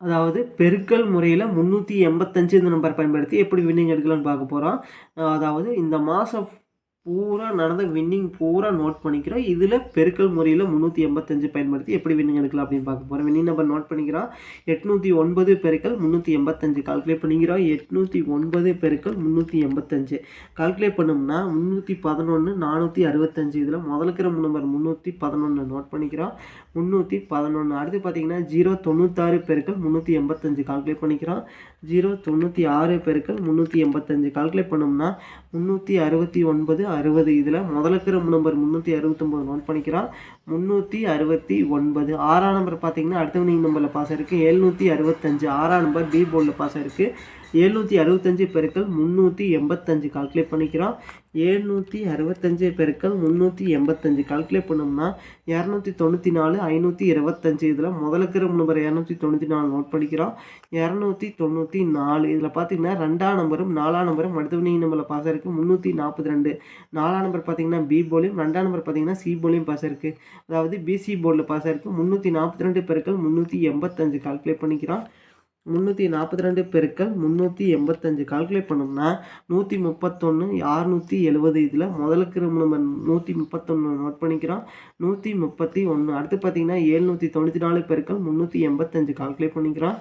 அதாவது பெருக்கல் முறையில் முந்நூற்றி எண்பத்தஞ்சு இந்த நம்பர் பயன்படுத்தி எப்படி வின்னிங் எடுக்கலாம்னு பார்க்க போகிறோம் அதாவது இந்த மாதம் பூரா நடந்த வின்னிங் பூரா நோட் பண்ணிக்கிறோம். இதில் பெருக்கல் முறையில் முந்நூற்றி எண்பத்தஞ்சு பயன்படுத்தி எப்படி வின்னிங் எடுக்கலாம் அப்படின்னு பார்க்க போகிறோம் வின்னிங் நம்பர் நோட் பண்ணிக்கிறோம். எட்நூற்றி ஒன்பது பெருக்கல் முந்நூற்றி எண்பத்தஞ்சு. கால்குலேட் பண்ணிக்கிறோம். எட்நூற்றி ஒன்பது பெருக்கல் முந்நூற்றி எண்பத்தஞ்சு. கால்குலேட் பண்ணோம்னா முந்நூற்றி பதினொன்று நானூற்றி அறுபத்தஞ்சு. இதில் முதலுக்கிற நம்பர் முந்நூற்றி பதினொன்று நோட் பண்ணிக்கிறோம். முந்நூற்றி பதினொன்று அடுத்து பார்த்தீங்கன்னா ஜீரோ தொண்ணூத்தாறு பெருக்கல் முந்நூற்றி எண்பத்தஞ்சு. கால்குலேட் பண்ணிக்கிறோம். ஜீரோ தொண்ணூற்றி ஆறு பெருக்கல் முந்நூற்றி எண்பத்தஞ்சு. கால்குலேட் பண்ணோம்னா முந்நூற்றி அறுபத்தி ஒன்பது அறுபது. இதில் முதலுக்கிற நம்பர் முந்நூற்றி அறுபத்தொம்போது நோட் பண்ணிக்கிறோம் முந்நூற்றி அறுபத்தி ஒன்பது. ஆறாம் நம்பர் பார்த்தீங்கன்னா அடுத்தவனிங் நம்பரில் பாஸ் இருக்குது எழுநூற்றி அறுபத்தஞ்சு. ஆறாம் நம்பர் பி போர்டில் பாஸ் இருக்குது எழுநூற்றி அறுபத்தஞ்சு பெருக்கள் முந்நூற்றி எண்பத்தஞ்சு கால்குலேட் பண்ணிக்கிறோம். ஏழ்நூற்றி அறுபத்தஞ்சு பெருக்கள் முந்நூற்றி எண்பத்தஞ்சு கால்குலேட் பண்ணோம்னா இரநூத்தி தொண்ணூற்றி நாலு ஐநூற்றி இருபத்தஞ்சு. இதில் முதலுக்கிற நம்பர் இரநூத்தி தொண்ணூற்றி நாலு நோட் பண்ணிக்கிறோம். இரநூத்தி தொண்ணூற்றி நாலு. இதில் பார்த்தீங்கன்னா ரெண்டாம் நம்பரும் நாலாம் நம்பரும் மருத்துவமனை நம்பரில் பாஸ் இருக்குது முந்நூற்றி நாற்பத்தி ரெண்டு. நாலாம் நம்பர் பார்த்தீங்கன்னா பி போலியும் ரெண்டாம் நம்பர் பார்த்தீங்கன்னா சி போலியும் பாஸ் இருக்குது அதாவது பிசி போர்டில் பாஸ் இருக்குது முந்நூற்றி நாற்பத்தி ரெண்டு பெருக்கள் முந்நூற்றி எண்பத்தஞ்சு கால்குலேட் பண்ணிக்கிறோம். முந்நூற்றி நாற்பத்தி ரெண்டு பெருக்கள் முந்நூற்றி எண்பத்தஞ்சு கால்குலேட் பண்ணோம்னா நூற்றி முப்பத்தொன்று அறுநூற்றி எழுபது இதில் முதலுக்கு நம்ம நூற்றி முப்பத்தொன்று நோட் பண்ணிக்கிறோம். நூற்றி முப்பத்தி ஒன்று அடுத்து பார்த்தீங்கன்னா ஏழ்நூற்றி தொண்ணூற்றி நாலு பெருக்கள் முந்நூற்றி எண்பத்தஞ்சு கால்குலேட் பண்ணிக்கிறோம்.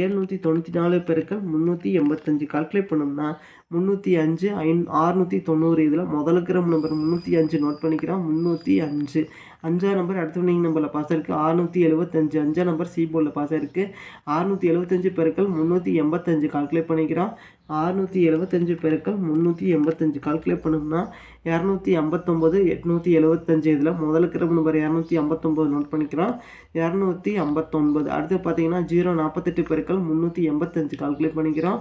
ஏழ்நூற்றி தொண்ணூற்றி நாலு பெருக்கள் முந்நூற்றி எண்பத்தஞ்சு கால்குலேட் பண்ணோம்னா முந்நூற்றி அஞ்சு ஐந் ஆறுநூற்றி தொண்ணூறு இதில் முதலுக்கிற நம்பர் முந்நூற்றி அஞ்சு நோட் பண்ணிக்கிறோம். முந்நூற்றி அஞ்சு. அஞ்சாம் நம்பர் அடுத்த வினிங் நம்பரில் பாஸ் இருக்குது அறுநூற்றி எழுபத்தஞ்சு அஞ்சாம் நம்பர் சி போர்டில் பாஸ் இருக்குது அறுநூற்றி எழுபத்தஞ்சு பெருக்கள் முந்நூற்றி எண்பத்தஞ்சு கால்குலேட் பண்ணிக்கிறோம். அறுநூற்றி எழுபத்தஞ்சு பெருக்கள் முந்நூற்றி எண்பத்தஞ்சு கால்குலேட் பண்ணோம்னா இரநூத்தி ஐம்பத்தொம்போது எட்நூற்றி எழுபத்தஞ்சு இதில் முதலுக்கிற நம்பர் இரநூத்தி ஐம்பத்தொம்போது நோட் பண்ணிக்கிறோம். இரநூத்தி ஐம்பத்தொன்பது அடுத்து பார்த்தீங்கன்னா ஜீரோ நாற்பத்தெட்டு பெருக்கள் முந்நூற்றி எண்பத்தஞ்சு கால்குலேட் பண்ணிக்கிறோம்.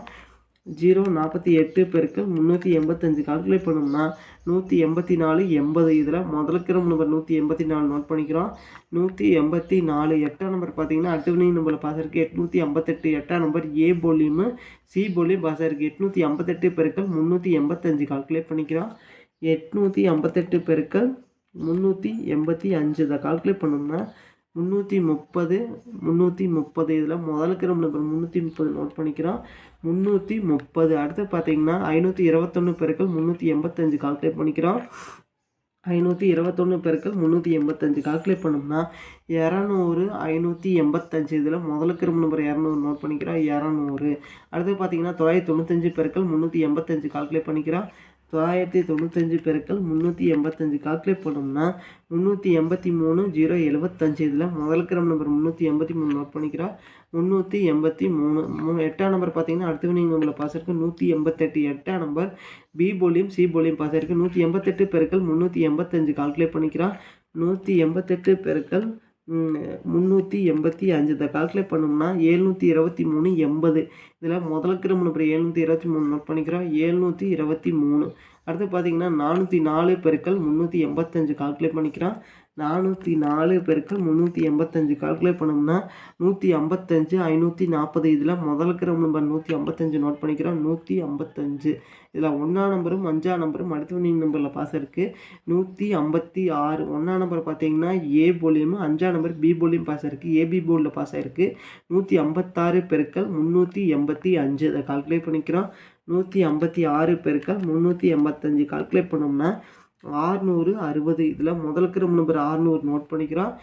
ஜீரோ நாற்பத்தி எட்டு பெருக்கள் முந்நூற்றி எண்பத்தஞ்சு கால்குலேட் பண்ணோம்னா நூற்றி எண்பத்தி நாலு எண்பது. இதில் முதலுக்கிற நம்பர் நூற்றி எண்பத்தி நாலு நோட் பண்ணிக்கிறோம். நூற்றி எண்பத்தி நாலு எட்டாம் நம்பர் பார்த்தீங்கன்னா அடுத்த நம்பரில் பாஸ் இருக்குது எட்நூற்றி ஐம்பத்தெட்டு எட்டாம் நம்பர் ஏ போலியும் சி போலியும் பாஸ் இருக்குது எட்நூற்றி ஐம்பத்தெட்டு பெருக்கள் முந்நூற்றி எண்பத்தஞ்சு கால்குலேட் பண்ணிக்கிறோம். எட்நூற்றி ஐம்பத்தெட்டு பெருக்கள் முந்நூற்றி எண்பத்தி அஞ்சு இதை கால்குலேட் பண்ணோம்னா முந்நூற்றி முப்பது முந்நூற்றி முப்பது இதில் முதலுக்கு நம்பர் முந்நூற்றி முப்பது நோட் பண்ணிக்கிறோம். முந்நூற்றி முப்பது. அடுத்து பார்த்தீங்கன்னா ஐநூற்றி இருபத்தொன்று பெருக்கள் முந்நூற்றி எண்பத்தஞ்சு கால்குலேட் பண்ணிக்கிறோம். ஐநூற்றி இருபத்தொன்று பெருக்கள் முந்நூற்றி எண்பத்தஞ்சு கால்குலேட் பண்ணோம்னா இரநூறு ஐநூற்றி எண்பத்தஞ்சு இதில் முதலுக்கு நம்பர் இரநூறு நோட் பண்ணிக்கிறோம். இரநூறு. அடுத்து பார்த்தீங்கன்னா தொள்ளாயிரத்தி தொண்ணூத்தஞ்சு பெருக்கள் முந்நூற்றி எண்பத்தஞ்சு கால்குலேட் பண்ணிக்கிறோம். தொள்ளாயிரத்தி தொண்ணூத்தஞ்சு பெருக்கள் முந்நூற்றி எண்பத்தஞ்சு. கால்குலேட் பண்ணோம்னா முந்நூற்றி எண்பத்தி மூணு ஜீரோ எழுபத்தஞ்சு இதில் முதல் கிரம் நம்பர் முந்நூற்றி எண்பத்தி மூணு நோட் பண்ணிக்கிறோம் முந்நூற்றி எண்பத்தி மூணு மூணு எட்டாம் நம்பர் பார்த்தீங்கன்னா அடுத்த வினிங் உங்களை பாஸ் இருக்குது நூற்றி எண்பத்தெட்டு. எட்டாம் நம்பர் பி போலியும் சி போலியும் பாஸ் இருக்குது நூற்றி எண்பத்தெட்டு பெருக்கள் முந்நூற்றி எண்பத்தஞ்சு. கால்குலேட் பண்ணிக்கிறான் நூற்றி எண்பத்தெட்டு பெருக்கள் முந்நூற்றி எண்பத்தி அஞ்சு. இதை கால்குலேட் பண்ணோம்னா ஏழ்நூற்றி இருபத்தி மூணு எண்பது. இதில் முதலுக்கு நம்ம நம்பர் ஏழ்நூற்றி இருபத்தி மூணு நோட் பண்ணிக்கிறோம். ஏழ்நூற்றி இருபத்தி மூணு. அடுத்து பார்த்தீங்கன்னா நானூற்றி நாலு பெருக்கள் முந்நூற்றி எண்பத்தஞ்சு கால்குலேட் பண்ணிக்கிறோம். நானூற்றி நாலு பெருக்கள் முந்நூற்றி எண்பத்தஞ்சு கால்குலேட் பண்ணோம்னா நூற்றி ஐம்பத்தஞ்சு ஐநூற்றி நாற்பது இதில் முதலுக்கிற நம்பர் நூற்றி ஐம்பத்தஞ்சு நோட் பண்ணிக்கிறோம். நூற்றி ஐம்பத்தஞ்சு. இதில் ஒன்றாம் நம்பரும் அஞ்சா நம்பரும் அடுத்த நம்பரில் பாஸ் இருக்குது நூற்றி ஐம்பத்தி ஆறு. ஒன்றா நம்பர் பார்த்தீங்கன்னா ஏ போலியும் அஞ்சா நம்பர் பி போலியும் பாஸ் இருக்குது ஏபி போர்டில் பாஸ் ஆகிருக்கு நூற்றி ஐம்பத்தாறு பெருக்கள் முந்நூற்றி எண்பத்தி அஞ்சு. இதை கால்குலேட் பண்ணிக்கிறோம். நூற்றி ஐம்பத்தி ஆறு பெருக்கள் முந்நூற்றி எண்பத்தஞ்சு. கால்குலேட் பண்ணோம்னா ஆறுநூறு அறுபது. இதில் முதலுக்கு நம்பர் ஆறுநூறு நோட் பண்ணிக்கிறோம்.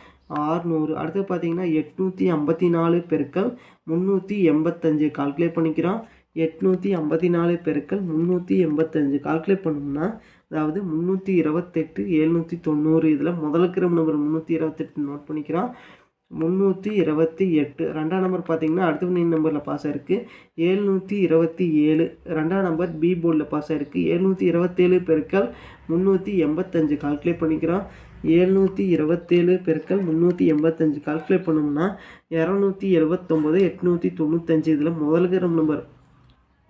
ஆறுநூறு. அடுத்து பார்த்தீங்கன்னா எட்நூற்றி ஐம்பத்தி நாலு பெருக்கள் முந்நூற்றி எண்பத்தஞ்சு கால்குலேட் பண்ணிக்கிறோம். எட்நூற்றி ஐம்பத்தி நாலு பெருக்கள் முந்நூற்றி எண்பத்தஞ்சு கால்குலேட் பண்ணோம்னா அதாவது முந்நூற்றி இருபத்தெட்டு எழுநூற்றி தொண்ணூறு. இதில் முதலுக்கு நம்பர் முந்நூற்றி இருபத்தெட்டு நோட் பண்ணிக்கிறோம். முந்நூற்றி இருபத்தி எட்டு. ரெண்டாம் நம்பர் பார்த்தீங்கன்னா அடுத்த நீ நம்பரில் பாஸ் ஆயிருக்கு. ஏழ்நூற்றி இருபத்தி ஏழு. ரெண்டாம் நம்பர் பி போர்டில் பாஸ் ஆகிருக்கு ஏழ்நூற்றி இருபத்தேழு பெருக்கள் முந்நூற்றி எண்பத்தஞ்சு. கால்குலேட் பண்ணிக்கிறோம். ஏழ்நூற்றி இருபத்தேழு பெருக்கள் முந்நூற்றி எண்பத்தஞ்சு. கால்குலேட் பண்ணோம்னா இரநூத்தி எழுபத்தொம்போது எட்நூற்றி தொண்ணூத்தஞ்சு. இதில் முதல்கிற நம்பர்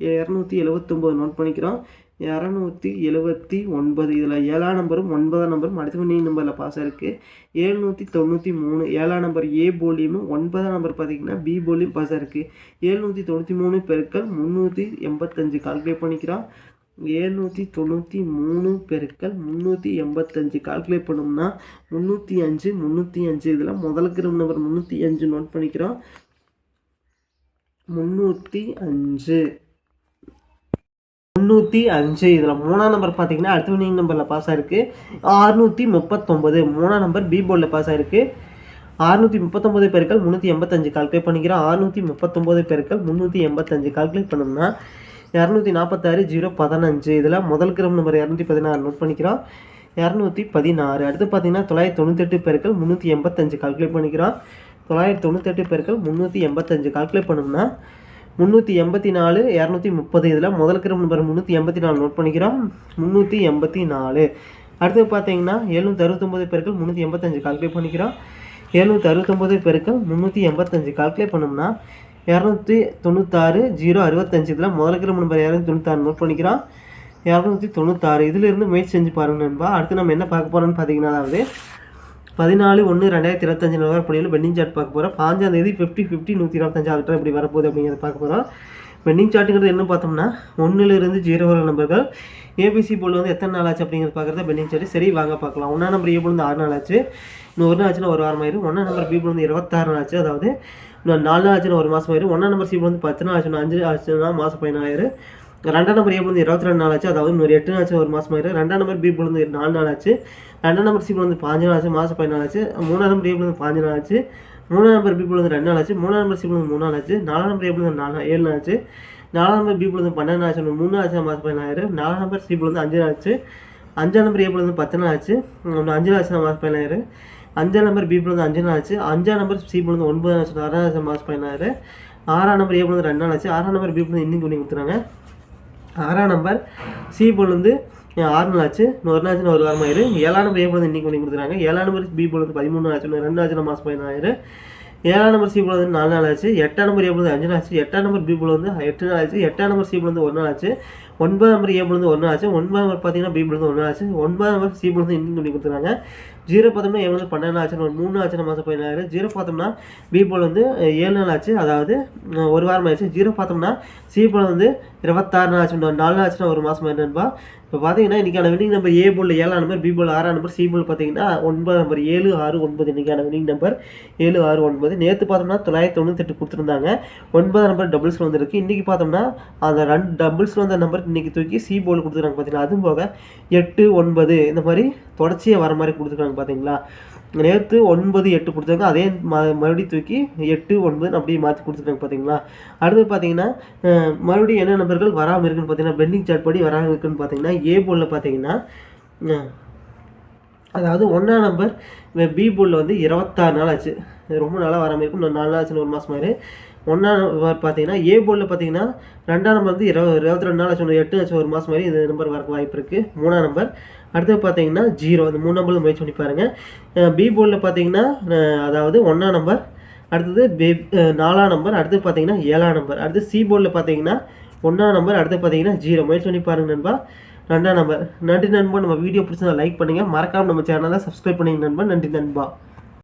இரநூத்தி எழுபத்தொம்போது நோட் பண்ணிக்கிறோம். இரநூத்தி எழுபத்தி ஒன்பது. இதில் ஏழாம் நம்பரும் ஒன்பதாம் நம்பரும் அடுத்த மணி நம்பரில் பாஸ் இருக்குது ஏழ்நூற்றி தொண்ணூற்றி மூணு ஏழாம் நம்பர் ஏ போலியும் ஒன்பதாம் நம்பர் பார்த்தீங்கன்னா பி போலியும் பாஸ் இருக்குது ஏழ்நூற்றி தொண்ணூற்றி மூணு பெருக்கள் முந்நூற்றி எண்பத்தஞ்சு. கால்குலேட் பண்ணிக்கிறோம். ஏழ்நூற்றி தொண்ணூற்றி மூணு பெருக்கள் முந்நூற்றி எண்பத்தஞ்சு. கால்குலேட் பண்ணோம்னா முந்நூற்றி அஞ்சு முந்நூற்றி அஞ்சு. இதில் முதலுக்கு நம்பர் முந்நூற்றி அஞ்சு நோட் பண்ணிக்கிறோம். முந்நூற்றி அஞ்சு. முந்நூற்றி அஞ்சு. இதில் மூணாம் நம்பர் பார்த்தீங்கன்னா அடுத்த வினிங் நம்பரில் பாஸ் ஆயிருக்கு. அறுநூற்றி முப்பத்தொம்பது மூணாம் நம்பர் பி போர்டில் பாஸ் ஆயிருக்கு. அறுநூற்றி முப்பத்தொம்பது பேருக்கள் முந்நூற்றி எண்பத்தஞ்சு கால்குலேட் பண்ணிக்கிறோம். அறுநூற்றி முப்பத்தொம்பது பேருக்கள் முந்நூற்றி எண்பத்தஞ்சு கால்குலேட் பண்ணோம்னா இரநூத்தி நாற்பத்தாறு ஜீரோ பதினஞ்சு. இதில் முதல் கிராம் நம்பர் இரநூத்தி பதினாறு நோட் பண்ணிக்கிறோம். இரநூத்தி பதினாறு. அடுத்து பார்த்தீங்கன்னா தொள்ளாயிரத்தி தொண்ணூத்தெட்டு பேருக்கள் முந்நூற்றி எண்பத்தஞ்சு கால்குலேட் பண்ணிக்கிறோம். தொள்ளாயிரத்தி தொண்ணூத்தெட்டு பேருக்கள் முந்நூற்றி எண்பத்தஞ்சு கால்குலேட் பண்ணோம்னா முந்நூற்றி எண்பத்தி நாலு இரநூத்தி முப்பது. இதில் முதல் கிரம் நம்பர் முந்நூற்றி எண்பத்தி நாலு நோட் பண்ணிக்கிறோம். முந்நூற்றி எண்பத்தி நாலு. அடுத்து பார்த்தீங்கன்னா எழுநூற்றி அறுபத்தொம்பது பேருக்கள் முந்நூற்றி எண்பத்தஞ்சு கால்குலேட் பண்ணிக்கிறோம். எழுநூற்றி அறுபத்தொம்பது பேருக்கள் முந்நூற்றி எண்பத்தஞ்சு கால்குலேட் பண்ணோம்னா இரநூத்தி தொண்ணூத்தாறு ஜீரோ அறுபத்தஞ்சு. இதில் முதல் கிரம் நம்பர் இரநூத்தி தொண்ணூத்தாறு நோட் பண்ணிக்கிறோம். இரநூத்தி தொண்ணூத்தாறு. இதிலிருந்து முயற்சி செஞ்சு பாருங்க நண்பா. அடுத்து நம்ம என்ன பார்க்க போகிறோம்னு பார்த்தீங்கன்னா அதாவது பதினாலு ஒன்று ரெண்டாயிரத்தி இருபத்தஞ்சு நிலவரப்படியில் பெண்டிங் சார்ட் பார்க்க போகிறோம் பாஞ்சாம் தேதி ஃபிஃப்டி ஃபிஃப்டி நூற்றி இருபத்தஞ்சாவது ஆகட்டும் எப்படி வரப்போகுது அப்படிங்கிறத பார்க்க போகிறோம் பெண்டிங் சார்ட்டுங்கிறது என்ன பார்த்தோம்னா ஒன்றுலேருந்து ஜீரோ வர நம்பர்கள் ஏபிசி போல் வந்து எத்தனை நாள் ஆச்சு அப்படிங்கிறத பார்க்குறத பெண்டிங் சார்ட் சரி வாங்க பார்க்கலாம். ஒன்றா நம்பர் ஏ போல் வந்து ஆறு நாள் ஆச்சு. இன்னும் ஒரு நாள் ஆச்சுன்னா ஒரு வாரம் ஆயிரும். ஒன்றா நம்பர் பி போல் வந்து இருபத்தாறு நாள் ஆச்சு. அதாவது இன்னும் நாலு நாள் ஆச்சுன்னா ஒரு மாதம் ஆயிரும். ஒன்றா நம்பர் சி போல் வந்து பத்து நாள் ஆச்சுன்னா அஞ்சு ஆச்சுன்னா மாதம் பதினாயிரம். ரெண்டாம் நம்பர் ஏ வந்து இருபத்தி ரெண்டு நாள் ஆச்சு அதாவது ஒரு எட்டு நாள் ஒரு மாதம் ஆயிரும். ரெண்டாம் நம்பர் பி வந்து நாலு நாள் ஆச்சு ரெண்டாம் நம்பர் சி வந்து பாஞ்சு நாள் ஆச்சு மாதம் பதினாலு ஆச்சு மூணாம் நம்பர் ஏ வந்து பாஞ்சு நாள் ஆச்சு மூணாம் நம்பர் பி வந்து ரெண்டு நாள் ஆச்சு மூணாம் நம்பர் சி வந்து மூணு நாள் ஆச்சு நாலாம் நம்பர் ஏ வந்து நாலு ஏழு நாள் ஆச்சு நாலாம் நம்பர் பி வந்து பன்னெண்டு நாள் ஆச்சு மூணு நாள் ஆச்சு மாதம் பதினாயிரம் நாலாம் நம்பர் சி வந்து அஞ்சு நாள் ஆச்சு அஞ்சாம் நம்பர் ஏ வந்து பத்து நாள் ஆச்சு ஒன்று அஞ்சு நாள் ஆச்சு மாதம் பதினாயிரம் அஞ்சாம் நம்பர் பி வந்து அஞ்சு நாள் ஆச்சு அஞ்சாம் நம்பர் சி வந்து ஒன்பது நாள் ஆச்சு ஆறாம் ஆச்சு மாதம் பதினாயிரம் ஆறாம் நம்பர் ஏ வந்து ரெண்டு நாள் ஆச்சு ஆறாம் நம்பர் பி வந்து இன்னும் பண்ணி கொடுத்துறாங்க ஆறாம் நம்பர் சி போல் வந்து ஆறு நாள் ஆச்சு? ஒரு நாள் ஆச்சு ஒரு வாரம் ஆயிரு. ஏழாம் நம்பர் ஏ போல் வந்து இன்னைக்கு பண்ணி கொடுத்துறாங்க ஏழாம் நம்பர் பி போல் வந்து பதிமூணு ஆச்சு ரெண்டு ஆச்சு மாதம் பதினாயிரு ஏழாம் நம்பர் சி போல் வந்து நாலு நாள் ஆச்சு. எட்டாம் நம்பர் ஏ போல் வந்து அஞ்சு நாள் ஆச்சு. எட்டாம் நம்பர் பி போல் வந்து எட்டு நாள் ஆச்சு. எட்டாம் நம்பர் சி போல் வந்து ஒரு நாள் ஆச்சு. ஒன்பதாம் நம்பர் ஏ ஒன்று நாள் ஆச்சு. ஒன்பதாம் நம்பர் பார்த்தீங்கன்னா பி போல் வந்து ஆச்சு. ஒன்பதாம் நம்பர் சி இன்னும் பண்ணி கொடுத்துருக்காங்க. ஜீரோ பார்த்தோம்னா ஏ வந்து பன்னெண்டு ஆச்சு ஒரு மூணு ஆச்சு மாதம் பதினாறு. ஜீரோ பார்த்தோம்னா பி வந்து ஏழு நாள் ஆச்சு. அதாவது ஒரு வாரம் ஆயிடுச்சு. ஜீரோ பார்த்தோம்னா சி வந்து இருபத்தாறு நாள் ஆச்சு நாலு நாள் ஆச்சுன்னா ஒரு மாதம் என்னன்பா இப்போ பார்த்தீங்கன்னா இன்றைக்கான வினிங் நம்பர் ஏ போல் ஏழாம் நம்பர் பி போல் ஆறாம் நம்பர் சி போல் பார்த்தீங்கன்னா ஒன்பது நம்பர் ஏழு ஆறு ஒன்பது இன்றைக்கான வினிங் நம்பர் ஏழு ஆறு ஒன்பது. நேற்று பார்த்தோம்னா தொள்ளாயிரத்தி தொண்ணூத்தெட்டு கொடுத்துருந்தாங்க. ஒன்பதாம் நம்பர் டபுள்ஸ் வந்துருக்கு. இன்றைக்கி பார்த்தோம்னா அந்த ரெண்டு டபுள்ஸ் வந்த நம்பர் இன்றைக்கி தூக்கி சி போல் கொடுத்துருக்காங்க பார்த்தீங்களா அதுவும் போக எட்டு ஒன்பது இந்த மாதிரி தொடர்ச்சியாக வர மாதிரி கொடுத்துருக்காங்க பார்த்தீங்களா நேற்று ஒன்பது எட்டு கொடுத்தாங்க அதே ம மறுபடியும் தூக்கி எட்டு ஒன்பது அப்படியே மாற்றி கொடுத்துருக்காங்க பார்த்தீங்களா அடுத்து பார்த்தீங்கன்னா மறுபடியும் என்ன நம்பர்கள் வராமல் இருக்குன்னு பார்த்தீங்கன்னா பெண்டிங் சார்ட் படி வராமல் இருக்குன்னு பார்த்தீங்கன்னா ஏ போலில் பார்த்தீங்கன்னா அதாவது ஒன்றா நம்பர் பி போலில் வந்து இருபத்தாறு நாள் ஆச்சு. ரொம்ப நாளாக வராமல் இருக்கும் நாலு நாள் ஆச்சுன்னு ஒரு மாதம் மாதிரி ஒன்றாம் நம்பர் பார்த்தீங்கன்னா ஏ போர்டில் பார்த்தீங்கன்னா ரெண்டாம் நம்பர் வந்து இருபது இருபத்தி ரெண்டு நாள் சொன்ன எட்டு லட்சம் ஒரு மாதம் மாதிரி இந்த நம்பர் வரக்கு வாய்ப்பு இருக்குது மூணாம் நம்பர் அடுத்து பார்த்தீங்கன்னா ஜீரோ அந்த மூணு நம்பரில் முயற்சி பண்ணி பாருங்கள் பி போர்டில் பார்த்தீங்கன்னா அதாவது ஒன்றாம் நம்பர் அடுத்தது பே நாலாம் நம்பர் அடுத்து பார்த்தீங்கன்னா ஏழாம் நம்பர் அடுத்து சி போர்டில் பார்த்தீங்கன்னா ஒன்றாம் நம்பர் அடுத்து பார்த்தீங்கன்னா ஜீரோ முயற்சி பண்ணி பாருங்க நண்பா. ரெண்டாம் நம்பர் நன்றி நண்பா. நம்ம வீடியோ பிடிச்சதை லைக் பண்ணுங்கள் மறக்காமல் நம்ம சேனலை சப்ஸ்கிரைப் பண்ணிங்க நண்பா. நன்றி நண்பா.